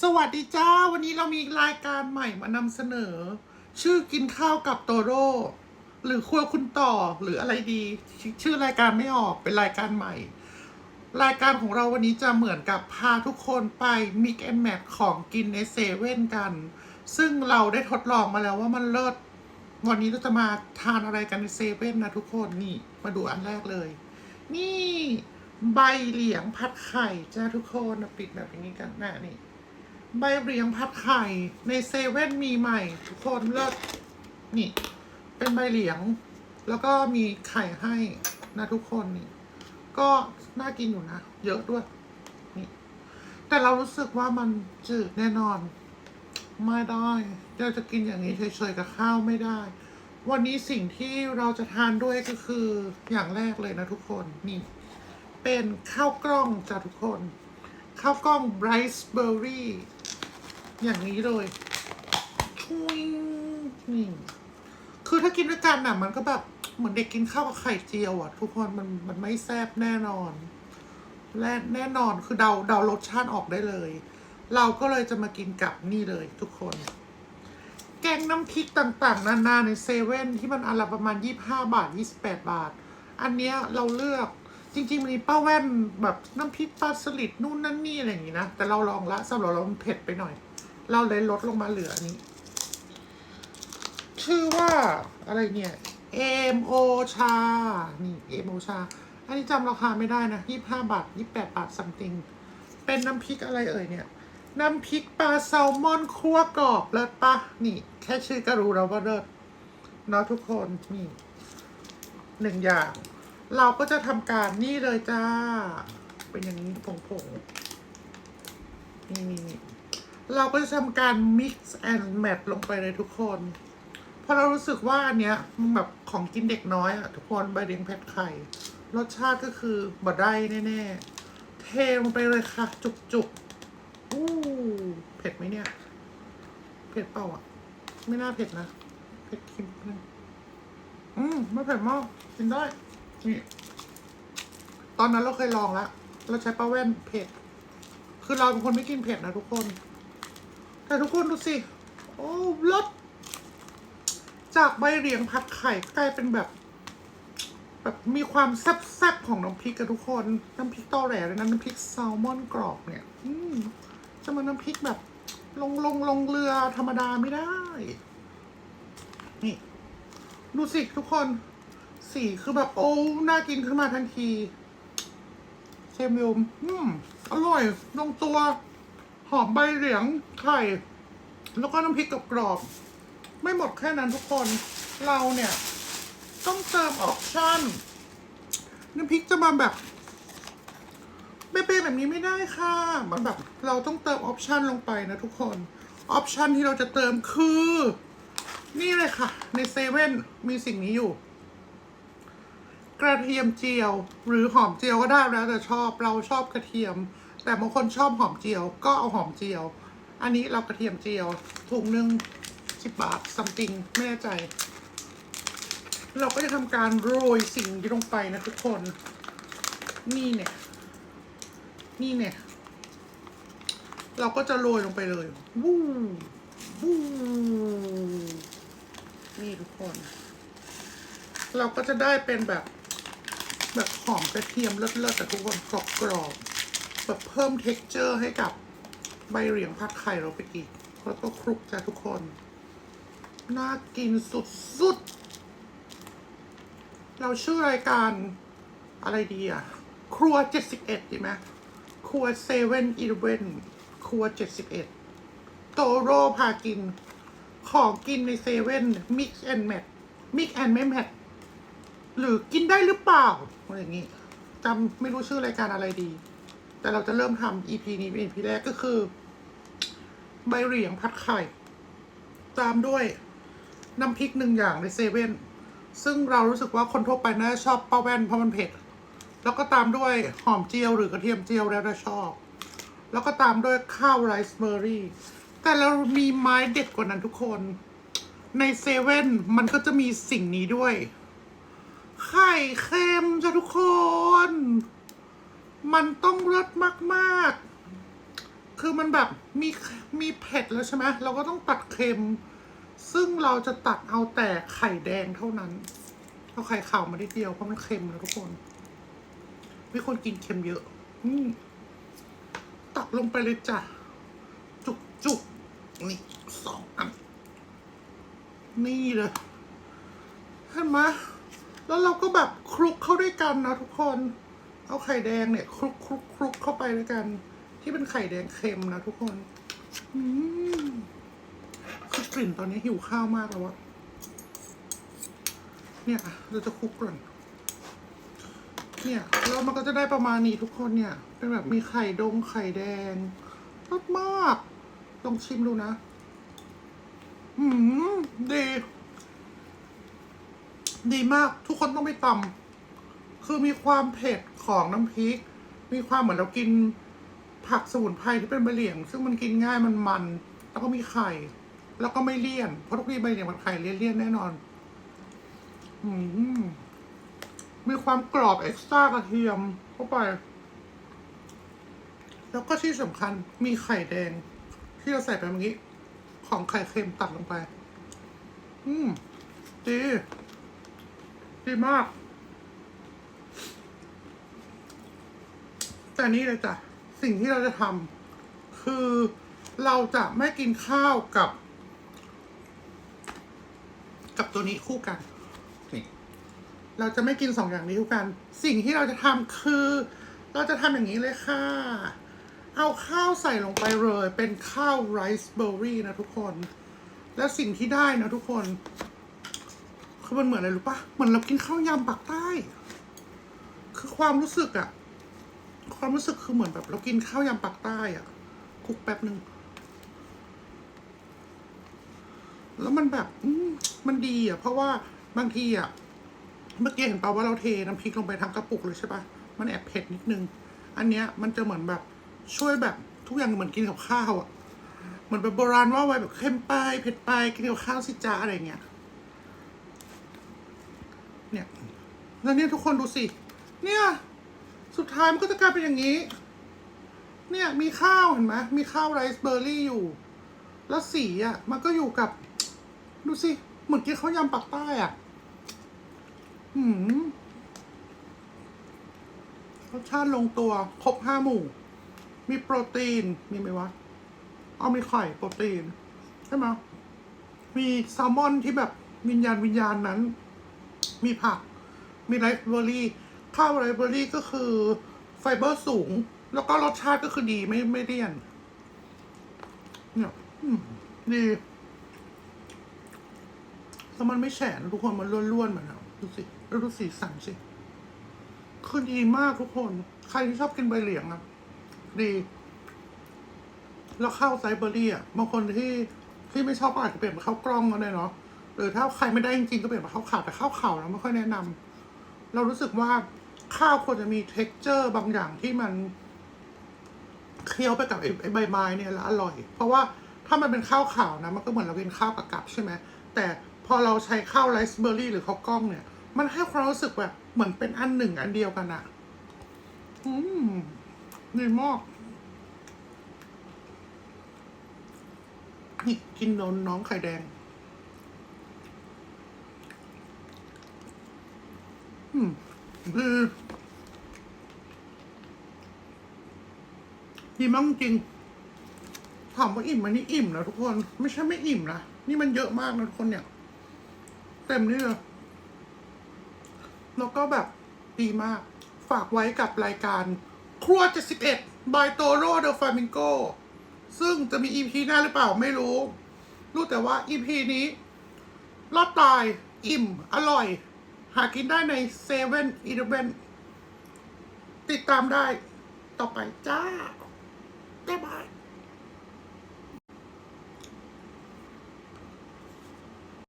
สวัสดีจ้า วันนี้เรามีรายการใหม่มานำเสนอ ชื่อกินข้าวกับโตโร่หรือครัวคุณต่อหรืออะไรดี ชื่อรายการไม่ออกเป็นรายการใหม่ รายการของเราวันนี้จะเหมือนกับพาทุกคนไปมิกแอนแมทของกินในเซเว่นกัน ซึ่งเราได้ทดลองมาแล้วว่ามันเลิศวันนี้เราจะมาทานอะไรกันในเซเว่นนะทุกคนนี่มาดูอันแรกเลย นี่ใบเหลียงผัดไข่จ้าทุกคนปิดแบบนี้กันหน้านี่ ใบเหลียงผัดไข่ในเซเว่นมีใหม่ ทุกคนเลิศนี่ เป็นใบเหลียง แล้วก็มีไข่ให้นะทุกคนนี่ ก็น่ากินอยู่นะ เยอะด้วย นี่ แต่เรารู้สึกว่ามันจืดแน่นอน ไม่ได้เราจะกินอย่างนี้เฉยๆกับข้าวไม่ได้ วันนี้สิ่งที่เราจะทานด้วยก็คืออย่างแรกเลยนะทุกคนนี่ เป็นข้าวกล้องจ้ะทุกคนข้าวกล้องไรซ์เบอร์รี่ อย่างนี้เลยชุยนี่คือถ้ากินด้วยกันน่ะ มันก็แบบเหมือนเด็กกินข้าวกับไข่เจียวอะ ทุกคนมันมันไม่แซ่บแน่นอนและแน่นอนคือเดาเดารสชาติออกได้เลย เราก็เลยจะมากินกับนี่เลยทุกคน แกงน้ำพริกต่างๆ นานาในเซเว่นที่มันอันละประมาณ 25 บาท 28 บาท อันเนี้ยเราเลือกจริงๆมันมีป้าแว่นแบบน้ำพริกปลาสลิดนู่นนั่นนี่อะไรอย่างงี้นะ แต่เราลองละสำหรับเรามันเผ็ดไปหน่อย เราเลยลดลงมาเหลืออันนี้ ชื่อว่าอะไรเนี่ย M O ชา นี่ M O ชา อันนี้จำราคาไม่ได้นะ25บาท28บาท something เป็นน้ำพริกอะไรเอ่ยเนี่ย น้ำพริกปลาแซลมอนคั่วกรอบเลิศปะนี่ แค่ชื่อก็รู้แล้วว่าเลิศเนาะทุกคนนี่หนึ่งอย่าง เราก็จะทำการนี่เลยจ้า เป็นอย่างนี้ผงๆนี่นี่นี่ เราก็จะทำการ mix and match ลงไปเลยทุกคน เพราะเรารู้สึกว่าอันเนี้ยมันแบบของกินเด็กน้อยอะทุกคนใบเลี้ยงแพทไข่ รสชาติก็คือบดได้แน่ๆ เทลงไปเลยค่ะ จุกๆอู้เผ็ดไหมเนี่ย เผ็ดเปล่าอะไม่น่าเผ็ดนะ เผ็ดคิมนึงอืมไม่เผ็ดมากกินได้ นี่ ตอนนั้นเราเคยลองแล้ว เราใช้ปลาแว่นเผ็ด คือเราเป็นคนไม่กินเผ็ดนะทุกคน แต่ทุกคนดูสิ โอ้รสจากใบเหลียงผัดไข่กลายเป็นแบบ แบบมีความแซ่บๆของน้ำพริกกับทุกคน น้ำพริกตอแหลเลยนะน้ำพริกแซลมอนกรอบเนี่ย อืมจะมาน้ำพริกแบบ ลงลงลงเรือธรรมดาไม่ได้ นี่ ดูสิทุกคน สีคือแบบโอ้น่ากินขึ้นมาทันทีเชมยมอืมอร่อย ลงตัว อมใบเหลียงไข่ แล้วก็น้ำพริกกรอบๆไม่หมดแค่นั้นทุกคน เราเนี่ย ต้องเติมออปชั่นน้ำพริกจะมาแบบเป๊ะๆแบบนี้ไม่ได้ค่ะมันแบบ เราต้องเติมออปชั่นลงไปนะทุกคนออปชั่นที่เราจะเติมคือ นี่เลยค่ะ ในเซเว่นมีสิ่งนี้อยู่ กระเทียมเจียว หรือหอมเจียวก็ได้แล้วแต่ชอบเราชอบกระเทียม แต่บางคนชอบหอมเจียว ก็เอาหอมเจียว อันนี้เรากระเทียมเจียวถุงหนึ่งสิบบาท something ไม่แน่ใจ เราก็จะทำการโรยสิ่งที่ลงไปนะทุกคน นี่เนี่ย นี่เนี่ย เราก็จะโรยลงไปเลยวู้วู้นี่ทุกคน เราก็จะได้เป็นแบบ แบบหอมกระเทียมเลิศๆแต่ทุกคนกรอบๆ แบบเพิ่มเท็กเจอร์ให้กับใบเหลียงผัดไข่เราไปอีก แล้วก็คลุกจ้ะทุกคน น่ากินสุดๆ เราชื่อรายการอะไรดีอะ ครัว 71 ดีไหมครัวเซเว่นอีเวนครัว 71 โตโร่พากิน ของกินในเซเว่นมิกซ์แอนด์แมทมิกแอนด์ไม่แมทหรือกินได้หรือเปล่าอะไรอย่างนี้จำไม่รู้ชื่อรายการอะไรดี แต่เราจะเริ่มทำ EP นี้เป็น EP แรกก็คือ ใบเหลียงผัดไข่ ตามด้วยน้ำพริกหนึ่งอย่างในเซเว่นซึ่งเรารู้สึกว่าคนทั่วไปน่าจะชอบป้าแว่นเพราะมันเผ็ด แล้วก็ตามด้วยหอมเจียวหรือกระเทียมเจียวแล้วแต่ชอบ แล้วก็ตามด้วยข้าวไรซ์เบอร์รี่ แต่เรามีไม้เด็ดกว่านั้นทุกคน ในเซเว่นมันก็จะมีสิ่งนี้ด้วย ไข่เค็มจ้ะทุกคน มันต้องเลิศมากๆคือคือมันแบบมีมีเผ็ดแล้วใช่ไหมเราก็ต้องตัดเค็ม ซึ่งเราจะตัดเอาแต่ไข่แดงเท่านั้น เอาไข่ขาวมาได้เดียวเพราะมันเค็มนะทุกคนไม่คนกินเค็มเยอะ อืตักลงไปเลยจ้ะ จุกจุกนี่สองอันนี่เลยเห็นไหมแล้วเราก็แบบคลุกเข้าด้วยกันนะทุกคน เอาไข่แดงเนี่ยคลุกคลุกคลุกเข้าไปด้วยกัน ที่เป็นไข่แดงเค็มนะทุกคนอืมคือกลิ่นตอนนี้หิวข้าวมากแล้วอะเนี่ยอะเราจะคลุกก่อนเนี่ยแล้วมันก็จะได้ประมาณนี้ทุกคนเนี่ย เป็นแบบมีไข่ดงไข่แดงรสมากลองชิมดูนะ อืมดี ดีมาก ทุกคนต้องไปตำ คือมีความเผ็ดของน้ำพริก มีความเหมือนเรากินผักสมุนไพรที่เป็นใบเหลียง ซึ่งมันกินง่ายมันมัน แล้วก็มีไข่ แล้วก็ไม่เลี่ยน เพราะทุกทีใบเหลียงมันไข่เลี่ยนๆแน่นอน อืมมีความกรอบเอ็กซ์ตร้ากระเทียมเข้าไป แล้วก็ที่สำคัญมีไข่แดง ที่เราใส่ไปเมื่อกี้ของไข่เค็มตัดลงไป อืม ดี ดีมาก แต่นี่เลยจ้ะสิ่งที่เราจะทำคือเราจะไม่กินข้าวกับ กับตัวนี้คู่กันนี่เราจะไม่กินสองอย่างนี้คู่กัน สิ่งที่เราจะทำคือ เราจะทำอย่างนี้เลยค่ะ เอาข้าวใส่ลงไปเลย เป็นข้าวไรซ์เบอร์รี่นะทุกคน แล้วสิ่งที่ได้นะทุกคนคือมันเหมือนอะไรรู้ปะเหมือนเรากินข้าวยำปากใต้ คือความรู้สึกอะ ความรู้สึกคือเหมือนแบบเรากินข้าวยำปากใต้อะคลุกแป๊บหนึ่งแล้วมันแบบมมันดีอะ เพราะว่าบางทีอะ เมื่อกี้เห็นป่าว่าเราเทน้ำพริกลงไปทั้งกระปุกเลยใช่ปะมันแอบเผ็ดนิดนึง อันเนี้ยมันจะเหมือนแบบช่วยแบบทุกอย่างเหมือนกินกับข้าวอะ เหมือนแบบโบราณว่าไว้แบบเค็มไปเผ็ดไปกินกับข้าวสิจ้าอะไรเงี้ย เนี่ย แล้วเนี่ยทุกคนดูสิ เนี่ย สุดท้ายมันก็จะกลายเป็นอย่างนี้ เนี่ยมีข้าวเห็นไหมมีข้าวไรซ์เบอร์รี่อยู่ แล้วสีอะ มันก็อยู่กับ ดูสิเหมือนกินข้าวยำปักใต้อะหืมรสชาติลงตัว ครบห้าหมู่ มีโปรตีน มีไหมวะเอามีไข่โปรตีน ใช่ไหมมีแซลมอนที่แบบวิญญาณวิญญาณนั้น มีผัก มีไรซ์เบอร์รี่ ข้าวไรเบอร์รี่ก็คือไฟเบอร์สูง แล้วก็รสชาติก็คือดีไม่ไม่เลี่ยน เนี่ยดี แล้วมันไม่แฉะนะทุกคนมันล้วนๆเหมือนอะดูสิแล้วดูสีสันสิ คือดีมากทุกคน ใครที่ชอบกินใบเหลียงอะดี แล้วข้าวไซเบอร์รี่อะบางคนที่ที่ไม่ชอบก็อาจจะเปลี่ยนเป็นข้าวกล้องก็ได้เนาะหรือถ้าใครไม่ได้จริงๆก็เปลี่ยนเป็นข้าวขาวแต่ข้าวขาวเราไม่ค่อยแนะนำเรารู้สึกว่า ข้าวควรจะมี t e x t อร์บางอย่างที่มันเคี้ยวไปกับไอ้ใบไม้เนี่ยแล้วอร่อย เพราะว่าถ้ามันเป็นข้าวขาวนะ มันก็เหมือนเรากินข้าวกับกับใช่ไหมแต่พอเราใช้ข้าวไรซ์เบอร์รี่หรือข้าวกล้องเนี่ย มันให้ความรู้สึกแบบเหมือนเป็นอันหนึ่งอันเดียวกันอะอืมดีมากนี่กินนนน้องไข่แดง อืมดี ดีมากจริงถามว่าอิ่มไหมนี่อิ่มนะทุกคน ไม่ใช่ไม่อิ่มนะ นี่มันเยอะมากนะทุกคนเนี่ย เต็มนี่เลยแล้วก็แบบดีมาก ฝากไว้กับรายการ ครัว 71 by Toro the Flamingo ซึ่งจะมี EP หน้าหรือเปล่าไม่รู้ รู้แต่ว่า EP นี้รอดตาย อิ่ม อร่อย หากินได้ในเซเว่นอีเลเวนติดตามได้ต่อไปจ้า Goodbye.